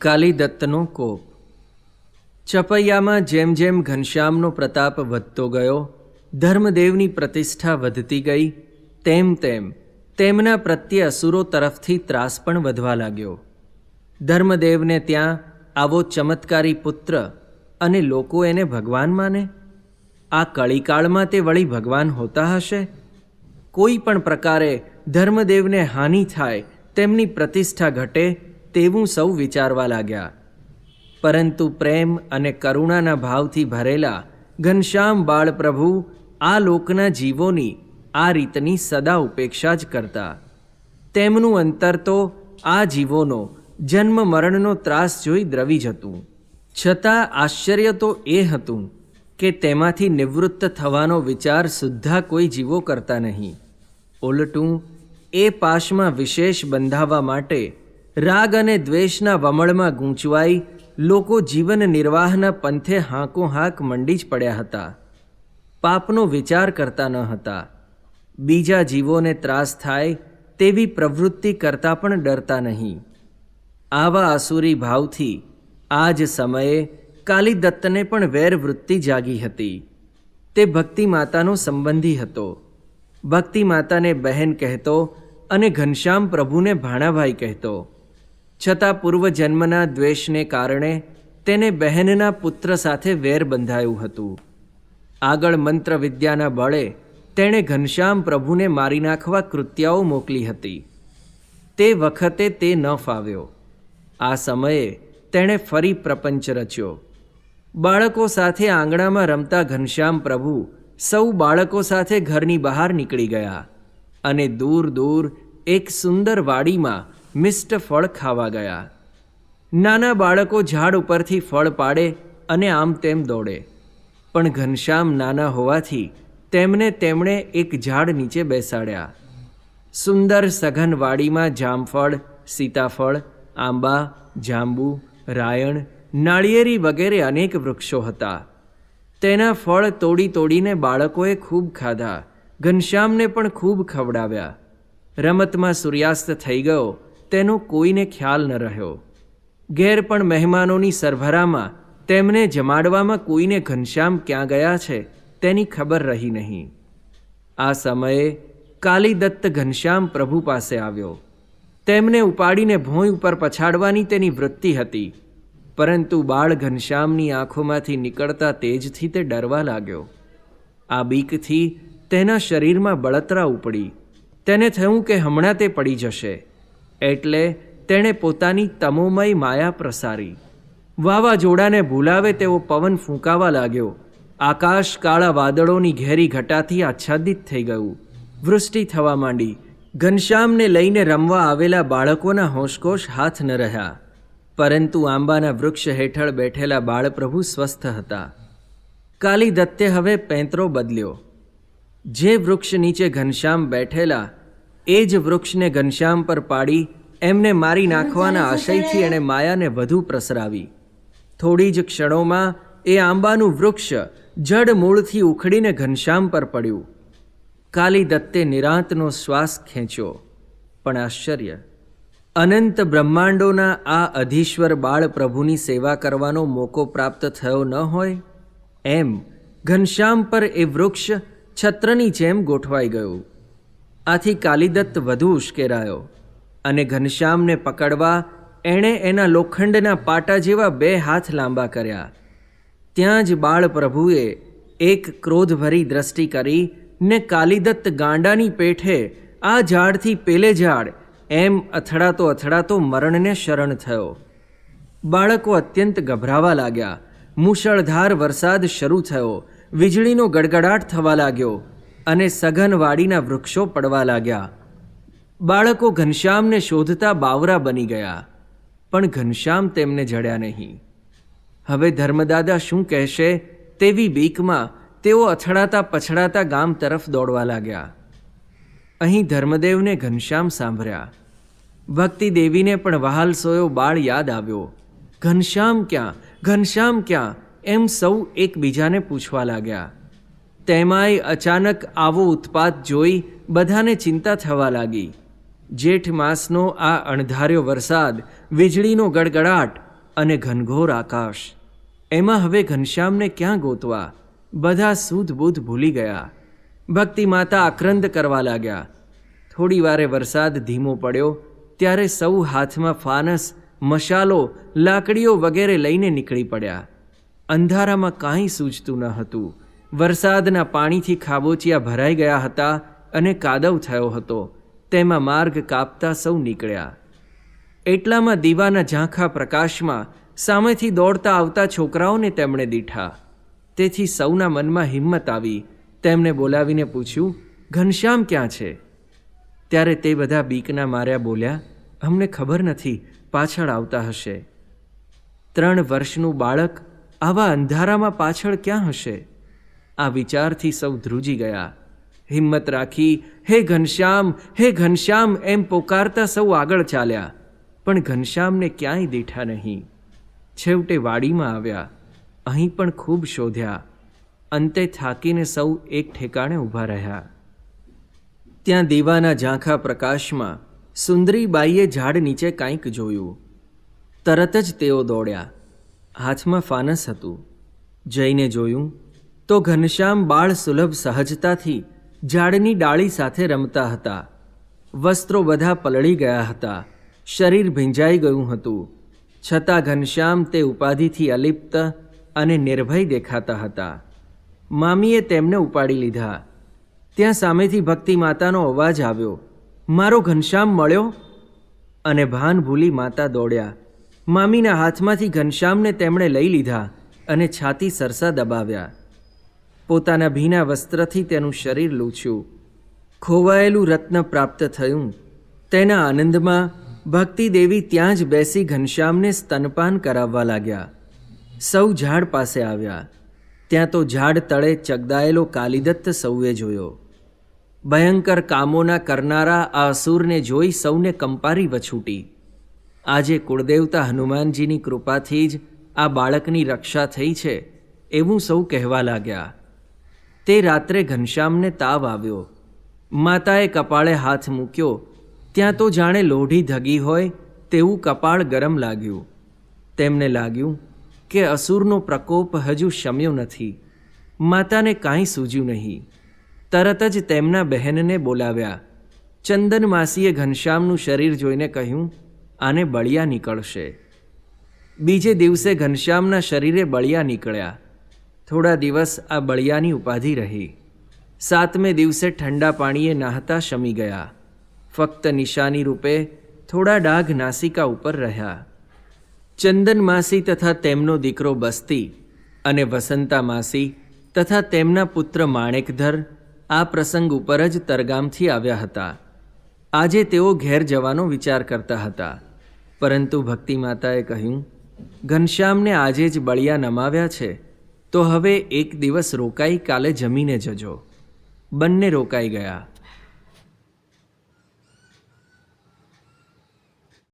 કાલિદત્તનો કોપ. ચપૈયામાં જેમ જેમ ઘનશ્યામનો પ્રતાપ વધતો ગયો, ધર્મદેવની પ્રતિષ્ઠા વધતી ગઈ, તેમ તેમ તેમના પ્રત્યે અસુરો તરફથી ત્રાસ પણ વધવા લાગ્યો. ધર્મદેવને ત્યાં આવો ચમત્કારી પુત્ર અને લોકો એને ભગવાન માને? આ કળીકાળમાં તે વળી ભગવાન હોતા હશે? કોઈ પણ પ્રકારે ધર્મદેવને હાનિ થાય, તેમની પ્રતિષ્ઠા ઘટે તેવું સૌ વિચારવા લાગ્યા. પરંતુ પ્રેમ અને કરુણાના ભાવથી ભરેલા ઘનશ્યામ બાળપ્રભુ આ લોકના જીવોની આ રીતની સદા ઉપેક્ષા જ કરતા. તેમનું અંતર તો આ જીવોનો જન્મ મરણનો ત્રાસ જોઈ દ્રવી જતું છતાં આશ્ચર્ય તો એ હતું કે તેમાંથી નિવૃત્ત થવાનો વિચાર સુદ્ધા કોઈ જીવો કરતા નહીં. ઉલટું, એ પાશમાં વિશેષ બંધાવા માટે રાગ અને દ્વેષના વમળમાં ગૂંચવાઈ લોકો જીવન નિર્વાહના પંથે હાંકો હાંક મંડી જ પડ્યા હતા. પાપનો વિચાર કરતા ન હતા. બીજા જીવોને ત્રાસ થાય તેવી પ્રવૃત્તિ કરતાં પણ ડરતા નહીં. આવા આસુરી ભાવથી આ જ સમયે કાલિદત્તને પણ વેરવૃત્તિ જાગી હતી. તે ભક્તિ માતાનો સંબંધી હતો. ભક્તિ માતાને બહેન કહેતો અને ઘનશ્યામ પ્રભુને ભાણાભાઈ કહેતો છતાં પૂર્વજન્મના દ્વેષને કારણે તેને બહેનના પુત્ર સાથે વેર બંધાયું હતું. આગળ મંત્ર વિદ્યાના બળે તેણે ઘનશ્યામ પ્રભુને મારી નાખવા કૃત્યાઓ મોકલી હતી. તે વખતે તે ન ફાવ્યો. આ સમયે તેણે ફરી પ્રપંચ રચ્યો. બાળકો સાથે આંગણામાં રમતા ઘનશ્યામ પ્રભુ સૌ બાળકો સાથે ઘરની બહાર નીકળી ગયા અને દૂર દૂર એક સુંદર વાડીમાં મિષ્ટ ફળ ખાવા ગયા. નાના બાળકો ઝાડ ઉપરથી ફળ પાડે અને આમ તેમ દોડે. પણ ઘનશ્યામ નાના હોવાથી તેમને તેમણે એક ઝાડ નીચે બેસાડ્યા. સુંદર સઘન વાડીમાં જામફળ, સીતાફળ, આંબા, જાંબુ, રાયણ, નાળિયેરી વગેરે અનેક વૃક્ષો હતા. તેના ફળ તોડી તોડીને બાળકોએ ખૂબ ખાધા. ઘનશ્યામને પણ ખૂબ ખવડાવ્યા. રમતમાં સૂર્યાસ્ત થઈ ગયો તેનો કોઈને ખ્યાલ ન રહ્યો. ઘેર પણ મહેમાનોની સરભરામાં તેમને જમાડવામાં કોઈને ઘનશ્યામ ક્યાં ગયા છે તેની ખબર રહી નહીં. આ સમયે કાલીદત્ત ઘનશ્યામ પ્રભુ પાસે આવ્યો. તેમને ઉપાડીને ભોંય ઉપર પછાડવાની તેની વૃત્તિ હતી. પરંતુ બાળ ઘનશ્યામની આંખોમાંથી નીકળતા તેજથી તે ડરવા લાગ્યો. આ બીકથી તેના શરીરમાં બળતરા ઉપડી. તેને થયું કે હમણાં તે પડી જશે. એટલે તેણે પોતાની તમોમય માયા પ્રસારી. વાવાઝોડાને ભૂલાવે તેવો પવન ફૂંકાવા લાગ્યો. આકાશ કાળા વાદળોની ઘેરી ઘટાથી આચ્છાદિત થઈ ગયું. વૃષ્ટિ થવા માંડી. ઘનશ્યામને લઈને રમવા આવેલા બાળકોના હોશકોશ હાથ ન રહ્યા. પરંતુ આંબાના વૃક્ષ હેઠળ બેઠેલા બાળપ્રભુ સ્વસ્થ હતા. કાલી દત્તે હવે પેંતરો બદલ્યો. જે વૃક્ષ નીચે ઘનશ્યામ બેઠેલા એ જ વૃક્ષને ઘનશ્યામ પર પાડી એમને મારી નાખવાના આશયથી એણે માયાને વધુ પ્રસરાવી. થોડી જ ક્ષણોમાં એ આંબાનું વૃક્ષ જડ મૂળથી ઉખડીને ઘનશ્યામ પર પડ્યું. કાલિદત્તે નિરાંતનો શ્વાસ ખેંચ્યો. પણ આશ્ચર્ય. અનંત બ્રહ્માંડોના આ અધીશ્વર બાળ પ્રભુની સેવા કરવાનો મોકો પ્રાપ્ત થયો ન હોય એમ ઘનશ્યામ પર એ વૃક્ષ છત્રની જેમ ગોઠવાઈ ગયું. આથી કાલિદત્ત વધુ ઉશ્કેરાયો અને ઘનશ્યામને પકડવા એણે એના લોખંડના પાટા જેવા બે હાથ લાંબા કર્યા. ત્યાં જ બાળ પ્રભુએ એક ક્રોધભરી દ્રષ્ટિ કરી ને કાલિદત્ત ગાંડાની પેઠે આ ઝાડથી પેલે ઝાડ એમ અથડાતો અથડાતો મરણને શરણ થયો. બાળકો અત્યંત ગભરાવા લાગ્યા. મુશળધાર વરસાદ શરૂ થયો. વીજળીનો ગડગડાટ થવા લાગ્યો. અને સઘન વાડીના વૃક્ષો પડવા લાગ્યા. બાળકો ઘનશ્યામને શોધતા બાવરા બની ગયા, પણ ઘનશ્યામ તેમને જડ્યા નહીં. હવે ધર્મદાદા શું કહેશે તેવી બીકમાં તેઓ અથડાતા પછડાતા ગામ તરફ દોડવા લાગ્યા. અહીં ધર્મદેવને ઘનશ્યામ સાંભળ્યા. ભક્તિ દેવીને પણ વહાલ સોયો બાળ યાદ આવ્યો. ઘનશ્યામ ક્યાં? ઘનશ્યામ ક્યાં? એમ સૌ એકબીજાને પૂછવા લાગ્યા. તેમાંય અચાનક આવો ઉત્પાત જોઈ બધાને ચિંતા થવા લાગી. જેઠ માસનો આ અણધાર્યો વરસાદ, વીજળીનો ગડગડાટ અને ઘનઘોર આકાશ. એમાં હવે ઘનશ્યામને ક્યાં ગોતવા? બધા સૂધબૂધ ભૂલી ગયા. ભક્તિ માતા આક્રંદ કરવા લાગ્યા. થોડી વારે વરસાદ ધીમો પડ્યો, ત્યારે સૌ હાથમાં ફાનસ, મશાલો, લાકડીઓ વગેરે લઈને નીકળી પડ્યા. અંધારામાં કાંઈ સૂઝતું ન હતું. વરસાદના પાણીથી ખાબોચિયા ભરાઈ ગયા હતા અને કાદવ થયો હતો. તેમાં માર્ગ કાપતા સૌ નીકળ્યા. એટલામાં દીવાના ઝાંખા પ્રકાશમાં સામેથી દોડતા આવતા છોકરાઓને તેમણે દીઠા. તેથી સૌના મનમાં હિંમત આવી. તેમને બોલાવીને પૂછ્યું, ઘનશ્યામ ક્યાં છે? ત્યારે તે બધા બીકના માર્યા બોલ્યા, અમને ખબર નથી, પાછળ આવતા હશે. ત્રણ વર્ષનું બાળક આવા અંધારામાં પાછળ ક્યાં હશે? આ વિચારથી સૌ ધ્રુજી ગયા. હિંમત રાખી, હે ઘનશ્યામ હે ઘનશ્યામ, એમ પોકારતા સૌ આગળ ચાલ્યા. પણ ઘનશ્યામને ક્યાંય દીઠા નહીં. છેવટે વાડીમાં આવ્યા. અહીં પણ ખૂબ શોધ્યા. અંતે થાકીને સૌ એક ઠેકાણે ઊભા રહ્યા. ત્યાં દીવાના ઝાંખા પ્રકાશમાં સુંદરી બાઈએ ઝાડ નીચે કાંઈક જોયું. તરત જ તેઓ દોડ્યા. હાથમાં ફાનસ હતું. જઈને જોયું તો ઘનશ્યામ બાળ સુલભ સહજતાથી ઝાડની ડાળી સાથે રમતા હતા. વસ્ત્રો બધા પલળી ગયા હતા. શરીર ભીંજાઈ ગયું હતું. છતાં ઘનશ્યામ તે ઉપાધિથી અલિપ્ત અને નિર્ભય દેખાતા હતા. મામીએ તેમને ઉપાડી લીધા. ત્યાં સામેથી ભક્તિ માતાનો અવાજ આવ્યો, મારો ઘનશ્યામ મળ્યો? અને ભાન ભૂલી માતા દોડ્યા. મામીના હાથમાંથી ઘનશ્યામને તેમણે લઈ લીધા અને છાતી સરસા દબાવ્યા. પોતાના ભીના વસ્ત્રથી તેનું શરીર લૂછ્યું. ખોવાયેલું રત્ન પ્રાપ્ત થયું. તેના આનંદમાં ભક્તિ દેવી ત્યાં જ બેસી ઘનશ્યામને સ્તનપાન કરાવવા લાગ્યા. સૌ ઝાડ પાસે આવ્યા. ત્યાં તો ઝાડ તળે ચગદાયેલો કાલિદત્ત સૌએ જોયો. ભયંકર કામોના કરનારા આ અસુરને જોઈ સૌને કંપારી વછૂટી. આજે કુળદેવતા હનુમાનજીની કૃપાથી જ આ બાળકની રક્ષા થઈ છે, એવું સૌ કહેવા લાગ્યા. તે રાત્રે ઘનશ્યામને તાવ આવ્યો. માતાએ કપાળે હાથ મૂક્યો. ત્યાં તો જાણે લોઢી ધગી હોય તેવું કપાળ ગરમ લાગ્યું. તેમને લાગ્યું કે અસુરનો પ્રકોપ હજુ શમ્યો નથી. માતાને કાંઈ સૂજ્યું નહીં. તરત જ તેમના બહેનને બોલાવ્યા. ચંદન માસીએ ઘનશ્યામનું શરીર જોઈને કહ્યું, આને બળિયા નીકળશે. બીજે દિવસે ઘનશ્યામના શરીરે બળિયા નીકળ્યા. થોડા દિવસ આ બળિયાની ઉપાધિ રહી. સાતમે દિવસે ઠંડા પાણીએ નાહતા શમી ગયા. ફક્ત નિશાની રૂપે થોડા ડાઘ નાસિકા ઉપર રહ્યા. ચંદન માસી તથા તેમનો દીકરો બસ્તી અને વસંતા માસી તથા તેમના પુત્ર માણેકધર આ પ્રસંગ ઉપર જ તરગામથી આવ્યા હતા. આજે તેઓ ઘેર જવાનો વિચાર કરતા હતા. પરંતુ ભક્તિ માતાએ કહ્યું, ઘનશ્યામને આજે જ બળિયા નમાવ્યા છે. તો હવે એક દિવસ રોકાઈ કાલે જમીને જજો. બંને રોકાઈ ગયા.